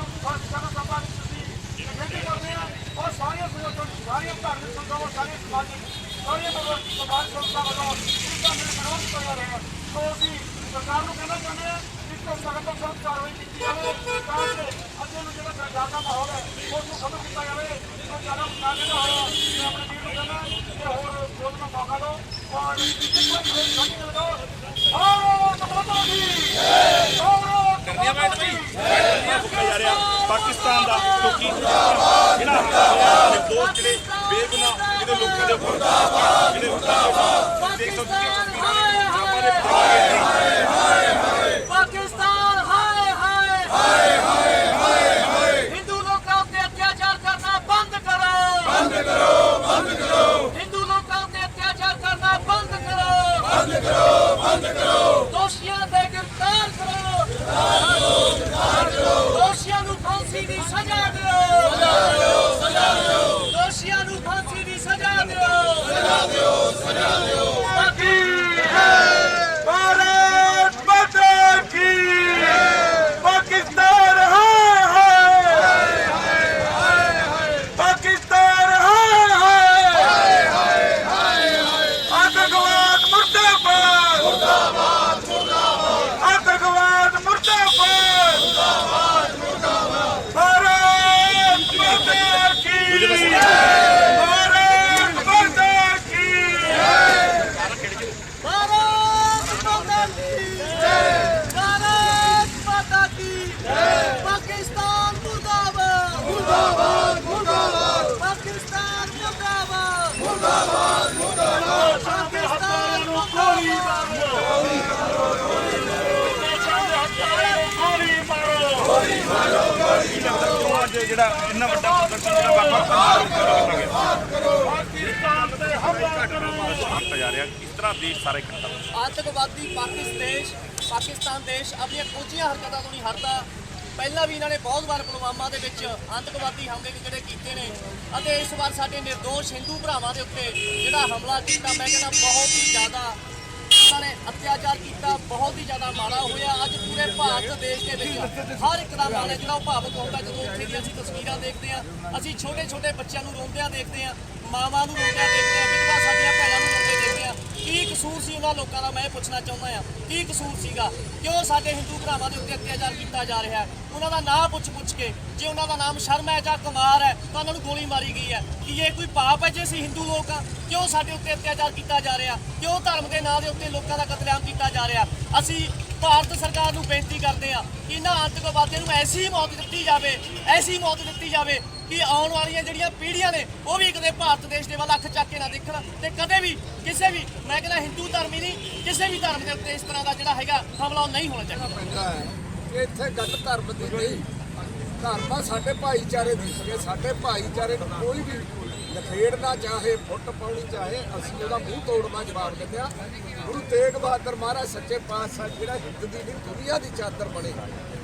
ਸੰਸਥਾਵਾਂ ਦਾ ਬਾਰੇ ਤੁਸੀਂ ਬੇਨਤੀ ਕਰਦੇ ਆ ਔਰ ਸਾਰੀਆਂ ਸੰਗਠਨ ਸਾਰੀਆਂ ਧਾਰਮਿਕ ਸੰਸਥਾਵਾਂ ਸਾਰੀਆਂ ਸਮਾਜਿਕ ਸਾਰੀਆਂ ਸਮਾਜ ਸੰਸਥਾ ਵੱਲੋਂ ਇਸ ਦਾ ਵਿਰੋਧ ਕਰ ਰਹੇ ਹਨ ਸੋ ਅਸੀਂ ਸਰਕਾਰ ਨੂੰ ਕਹਿਣਾ ਚਾਹੁੰਦੇ ਆ ਇਸ ਤੋਂ ਸਖਤ ਤੋਂ ਸਖਤ ਕਾਰਵਾਈ ਕੀਤੀ ਜਾਵੇ ਤਾਂ ਕਿ ਅੱਗੇ ਨੂੰ ਜਿਹੜਾ ਸਰਕਾਰ ਦਾ ਮਾਹੌਲ ਹੈ ਉਸ ਨੂੰ ਖਤਮ ਕੀਤਾ ਜਾਵੇ ਇਸ ਤੋਂ ਜ਼ਿਆਦਾ ਨਾ ਜਿਹੜਾ ਹੋਇਆ ਮੈਂ ਆਪਣੇ ਵੀਰ ਨੂੰ ਕਹਿੰਦਾ ਕਿ ਹੋਰ ਬੋਲਣ ਦਾ ਮੌਕਾ ਦਿਓ ਔਰ ਇੱਕ ਵਾਰ ਸਾਡੇ ਨਾਲ ਲਗਾਓ ਔਰ ਕਿਉਂਕਿ ਜਿਹੜਾ ਦੋ ਜਿਹੜੇ ਬੇਗੁਨਾਹ ਜਿਹੜੇ ਲੋਕਾਂ ਦੇ ਉੱਪਰ ਜਿਹੜੇ ਦੇਖ ਸਕਦੇ ਹੋ ਤਸਵੀਰਾਂ ਦੇ 파티리 사장하세요. 사랑하며 사랑하며 ਅੱਜ ਜਿਹੜਾ ਦੇ ਪਾਕਿਸਤਾਨ ਦੇਸ਼ ਆਪਣੀਆਂ ਕੋਝੀਆਂ ਹਰਕਤਾਂ ਤੋਂ ਨਹੀਂ ਹਟਦਾ। ਪਹਿਲਾਂ ਵੀ ਇਹਨਾਂ ਨੇ ਬਹੁਤ ਵਾਰ ਪੁਲਵਾਮਾ ਦੇ ਵਿੱਚ ਅੰਤਕਵਾਦੀ ਹਮਲੇ ਜਿਹੜੇ ਕੀਤੇ ਨੇ ਅਤੇ ਇਸ ਵਾਰ ਸਾਡੇ ਨਿਰਦੋਸ਼ ਹਿੰਦੂ ਭਰਾਵਾਂ ਦੇ ਉੱਤੇ ਜਿਹੜਾ ਹਮਲਾ ਕੀਤਾ, ਮੈਂ ਕਹਿੰਦਾ ਬਹੁਤ ਹੀ ਜ਼ਿਆਦਾ ਉਹਨਾਂ ਨੇ ਅਤਿਆਚਾਰ ਕੀਤਾ, ਬਹੁਤ ਹੀ ਜ਼ਿਆਦਾ ਮਾੜਾ ਹੋਇਆ। ਅੱਜ ਪੂਰੇ ਭਾਰਤ ਦੇਸ਼ ਦੇ ਵਿੱਚ ਹਰ ਇੱਕ ਦਾ ਮਨ ਹੈ ਜਿਹੜਾ ਉਹ ਭਾਵੁਕ ਹੁੰਦਾ ਜਦੋਂ ਉੱਥੇ ਦੀਆਂ ਅਸੀਂ ਤਸਵੀਰਾਂ ਦੇਖਦੇ ਹਾਂ, ਅਸੀਂ ਛੋਟੇ ਛੋਟੇ ਬੱਚਿਆਂ ਨੂੰ ਰੋਂਦਿਆਂ ਦੇਖਦੇ ਹਾਂ, ਮਾਵਾਂ ਨੂੰ ਰੋਂਦਿਆਂ ਦੇਖਦੇ ਹਾਂ, ਵਿਧਵਾ ਸਾਡੀਆਂ ਭੈਣਾਂ ਕੀ ਕਸੂਰ ਸੀ ਉਹਨਾਂ ਲੋਕਾਂ ਦਾ? ਮੈਂ ਇਹ ਪੁੱਛਣਾ ਚਾਹੁੰਦਾ ਹਾਂ, ਕੀ ਕਸੂਰ ਸੀਗਾ? ਕਿਉਂ ਸਾਡੇ ਹਿੰਦੂ ਭਰਾਵਾਂ ਦੇ ਉੱਤੇ ਅਤਿਆਚਾਰ ਕੀਤਾ ਜਾ ਰਿਹਾ ਹੈ? ਉਹਨਾਂ ਦਾ ਨਾਂ ਪੁੱਛ ਪੁੱਛ ਕੇ, ਜੇ ਉਹਨਾਂ ਦਾ ਨਾਮ ਸ਼ਰਮ ਹੈ ਜਾਂ ਕੁਮਾਰ ਹੈ, ਤਾਂ ਉਹਨਾਂ ਨੂੰ ਗੋਲੀ ਮਾਰੀ ਗਈ ਹੈ। ਕਿ ਇਹ ਕੋਈ ਪਾਪ ਹੈ ਜੇ ਅਸੀਂ ਹਿੰਦੂ ਲੋਕ ਹਾਂ? ਕਿਉਂ ਸਾਡੇ ਉੱਤੇ ਅਤਿਆਚਾਰ ਕੀਤਾ ਜਾ ਰਿਹਾ? ਕਿਉਂ ਧਰਮ ਦੇ ਨਾਂ ਦੇ ਉੱਤੇ ਲੋਕਾਂ ਦਾ ਕਤਲੇਆਮ ਕੀਤਾ ਜਾ ਰਿਹਾ? ਅਸੀਂ ਭਾਰਤ ਸਰਕਾਰ ਨੂੰ ਬੇਨਤੀ ਕਰਦੇ ਹਾਂ ਕਿ ਇਹਨਾਂ ਆਤੰਕਵਾਦੀਆਂ ਨੂੰ ਐਸੀ ਮੌਤ ਦਿੱਤੀ ਜਾਵੇ, ਐਸੀ ਮੌਤ ਦਿੱਤੀ ਜਾਵੇ ਕਿ ਆਉਣ ਵਾਲੀਆਂ ਜਿਹੜੀਆਂ ਪੀੜ੍ਹੀਆਂ ਨੇ, ਉਹ ਵੀ ਕਦੇ ਭਾਰਤ ਦੇਸ਼ ਦੇ ਵੱਲ ਅੱਖ ਚੱਕ ਕੇ ਨਾ ਦੇਖਣ ਤੇ ਕਦੇ ਵੀ ਕਿਸੇ ਵੀ, ਮੈਂ ਕਹਿੰਦਾ ਹਿੰਦੂ ਧਰਮ ਹੀ ਨਹੀਂ, ਕਿਸੇ ਵੀ ਧਰਮ ਦੇ ਉੱਤੇ ਇਸ ਤਰ੍ਹਾਂ ਦਾ ਜਿਹੜਾ ਹੈਗਾ ਹਮਲਾ ਨਹੀਂ ਹੋਣਾ ਚਾਹੀਦਾ। ਇੱਥੇ ਗੱਲ ਧਰਮ ਦੀ ਨਹੀਂ। ਧਰਮ ਸਾਡੇ ਭਾਈਚਾਰੇ ਦੀ, ਸਾਡੇ ਭਾਈਚਾਰੇ ਨੂੰ ਕੋਈ ਵੀ ਲਖੇੜਨਾ ਚਾਹੇ ਫੁੱਟ ਪਾਉਣੀ ਚਾਹੇ ਅਸੀਂ ਉਹਦਾ ਮੂੰਹ ਤੋੜਨਾ ਜਵਾਬ ਦਿੰਦੇ ਆ ਗੁਰੂ ਤੇਗ ਬਹਾਦਰ ਮਹਾਰਾਜ ਸੱਚੇ ਪਾਤਸ਼ਾਹ ਜਿਹੜਾ ਹਿੰਦ ਦੀ ਨਹੀਂ ਦੁਨੀਆ ਦੀ ਚਾਦਰ ਬਣੇ।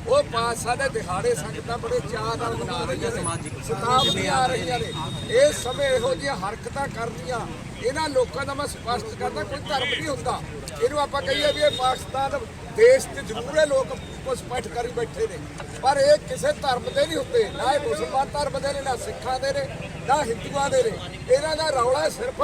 ਉਹ ਪਾਤਸ਼ਾਹ ਦੇ ਦਿਹਾੜੇ ਸੰਗਤਾਂ ਬੜੇ ਚਾਅ ਨਾਲ ਮਨਾ ਰਹੀਆਂ ਨੇ। ਸ਼ਤਾਬਦੀਆਂ ਆ ਰਹੀਆਂ ਨੇ। ਇਸ ਸਮੇਂ ਇਹੋ ਜਿਹੀਆਂ ਹਰਕਤਾਂ ਕਰਨੀਆਂ ਇਹਨਾਂ ਲੋਕਾਂ ਦਾ ਮੈਂ ਸਪਸ਼ਟ ਕਰਦਾ ਕੋਈ ਧਰਮ ਨਹੀਂ ਹੁੰਦਾ। ਇਹਨੂੰ ਆਪਾਂ ਕਹੀਏ ਵੀ ਇਹ ਪਾਕਿਸਤਾਨ ਦੇਸ਼ ਤੇ ਜ਼ਰੂਰ ਇਹ ਲੋਕ ਕੁਝ ਪੱਟ ਕਰੀ ਬੈਠੇ ਨੇ। ਪਰ ਇਹ ਕਿਸੇ ਧਰਮ ਦੇ ਨਹੀਂ ਹੁੰਦੇ ਨਾ ਇਹ ਮੁਸਲਮਾਨ ਧਰਮ ਦੇ ਨੇ ਨਾ ਸਿੱਖਾਂ ਦੇ ਨੇ। ਨਾ ਹਿੰਦੂਆਂ ਦੇ ਨੇ। ਇਹਨਾਂ ਦਾ ਰੌਲਾ ਸਿਰਫ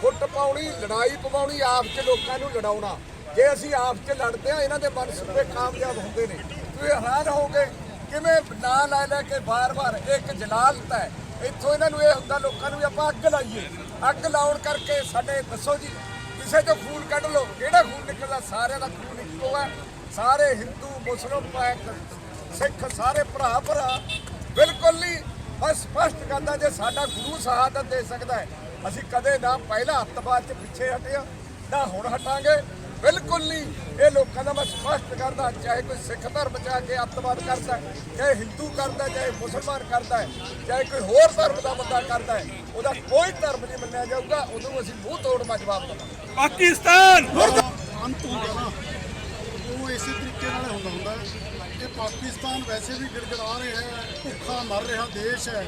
ਫੁੱਟ ਪਾਉਣੀ, ਲੜਾਈ ਪਵਾਉਣੀ, ਆਪ 'ਚ ਲੋਕਾਂ ਨੂੰ ਲੜਾਉਣਾ। ਜੇ ਅਸੀਂ ਆਪ 'ਚ ਲੜਦੇ ਆ ਇਹਨਾਂ ਦੇ ਮਨਸੂਬੇ ਕਾਮਯਾਬ ਹੁੰਦੇ ਨੇ। ਤੁਸੀਂ ਹੈਰਾਨ ਹੋਗੇ ਕਿਵੇਂ ਨਾਂ ਲੈ ਲੈ ਕੇ ਬਾਰ-ਬਾਰ ਇੱਕ ਜਲਾਲਤ ਹੈ। ਇੱਥੋਂ ਇਹਨਾਂ ਨੂੰ ਇਹ ਹੁੰਦਾ, ਲੋਕਾਂ ਨੂੰ ਵੀ ਆਪਾਂ ਅੱਗ ਲਾਈਏ। ਅੱਗ ਲਾਉਣ ਕਰਕੇ ਸਾਡੇ, ਦੱਸੋ ਜੀ, ਕਿਸੇ ਤੋਂ ਖੂਨ ਕੱਢ ਲਓ। ਕਿਹੜਾ ਖੂਨ ਨਿਕਲਦਾ? ਸਾਰਿਆਂ ਦਾ ਖੂਨ ਇੱਕੋ ਹੈ। ਸਾਰੇ ਹਿੰਦੂ, ਮੁਸਲਮਾਨ, ਸਿੱਖ, ਸਾਰੇ ਭਰਾ ਭਰਾ ਬਿਲਕੁਲ ਨਹੀਂ। ਬਸ ਸਪਸ਼ਟ ਕਰਦਾ ਜੇ ਸਾਡਾ ਗੁਰੂ ਸ਼ਹਾਦਤ ਦੇ ਸਕਦਾ ਹੈ। ਅਸੀਂ ਕਦੇ ਨਾ ਪਹਿਲਾ ਅੱਤਵਾਦ ਚ ਪਿੱਛੇ ਹਟਿਆ ਨਾ ਹੁਣ ਹਟਾਂਗੇ। ਬਿਲਕੁਲ ਨਹੀਂ। ਇਹ ਲੋਕਾਂ ਦਾ ਮੈਂ ਸਪਸ਼ਟ ਕਰਦਾ ਚਾਹੇ ਕੋਈ ਸਿੱਖ ਧਰਮ ਚ ਆ ਕੇ ਅੱਤਵਾਦ ਕਰਦਾ ਹੈ, ਚਾਹੇ ਹਿੰਦੂ ਕਰਦਾ ਹੈ, ਚਾਹੇ ਮੁਸਲਮਾਨ ਕਰਦਾ ਹੈ ਚਾਹੇ ਕੋਈ ਹੋਰ ਧਰਮ ਦਾ ਬੰਦਾ ਕਰਦਾ ਹੈ ਉਹਦਾ ਕੋਈ ਧਰਮ ਨਹੀਂ ਮੰਨਿਆ ਜਾਊਗਾ ਉਹਨੂੰ ਅਸੀਂ ਮੂੰਹ ਤੋੜਵਾ ਜਵਾਬ ਦੇਵਾਂਗੇ। ਪਾਕਿਸਤਾਨ! ਅੰਤ ਹੁੰਦਾ ਨਾ। ਉਹ ਇਸੇ ਤਰੀਕੇ ਨਾਲ ਹੁੰਦਾ ਹੁੰਦਾ ਕਿ ਪਾਕਿਸਤਾਨ ਵੈਸੇ ਵੀ ਗਿੜਗੜਾ ਰਿਹਾ ਹੈ, ਭੁੱਖਾ ਮਰ ਰਿਹਾ ਦੇਸ਼ ਹੈ।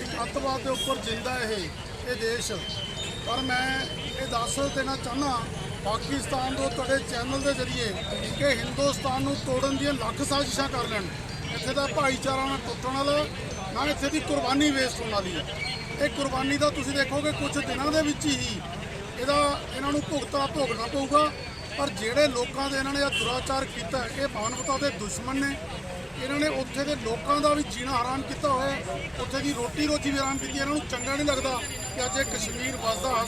ਇੱਕ ਅੱਤਵਾਦ ਦੇ ਉੱਪਰ ਜਿੰਦਾ ਇਹ ਇਹ ਦੇਸ਼। ਪਰ ਮੈਂ ਇਹ ਦੱਸ ਦੇਣਾ ਚਾਹਨਾ ਪਾਕਿਸਤਾਨ ਤੋਂ ਤੁਹਾਡੇ ਚੈਨਲ ਦੇ ਜ਼ਰੀਏ ਕਿ ਹਿੰਦੁਸਤਾਨ ਨੂੰ ਤੋੜਨ ਦੀਆਂ ਲੱਖ ਸਾਜ਼ਿਸ਼ਾਂ ਕਰ ਲੈਣ। ਇੱਥੇ ਦਾ ਭਾਈਚਾਰਾ ਨਾ ਟੁੱਟਣ ਵਾਲਾ, ਨਾ ਇੱਥੇ ਦੀ ਕੁਰਬਾਨੀ ਵੇਸਟ ਹੋਣ ਵਾਲੀ ਹੈ। ਇਹ ਕੁਰਬਾਨੀ ਦਾ ਤੁਸੀਂ ਦੇਖੋਗੇ ਕੁਝ ਦਿਨਾਂ ਦੇ ਵਿੱਚ ਹੀ ਇਹਦਾ ਇਹਨਾਂ ਨੂੰ ਭੁਗਤਾ ਭੋਗਣਾ ਪਊਗਾ। ਪਰ ਜਿਹੜੇ ਲੋਕਾਂ ਦੇ ਇਹਨਾਂ ਨੇ ਇਹ ਦੁਰਾਚਾਰ ਕੀਤਾ ਹੈ, ਇਹ ਮਾਨਵਤਾ ਦੇ ਦੁਸ਼ਮਣ ਨੇ ਇਹਨਾਂ ਨੇ ਉੱਥੇ ਦੇ ਲੋਕਾਂ ਦਾ ਵੀ ਜੀਣਾ ਹਰਾਮ ਕੀਤਾ ਹੋਇਆ ਹੈ। ਉੱਥੇ ਦੀ ਰੋਟੀ ਰੋਜੀ ਵੀ ਹਰਾਮ ਕੀਤੀ ਹੈ। ਇਹਨਾਂ ਨੂੰ ਚੰਗਾ ਨਹੀਂ ਲੱਗਦਾ ਕਿ ਅੱਜ ਇਹ ਕਸ਼ਮੀਰ ਵਸਦਾ ਹੱਸਦਾ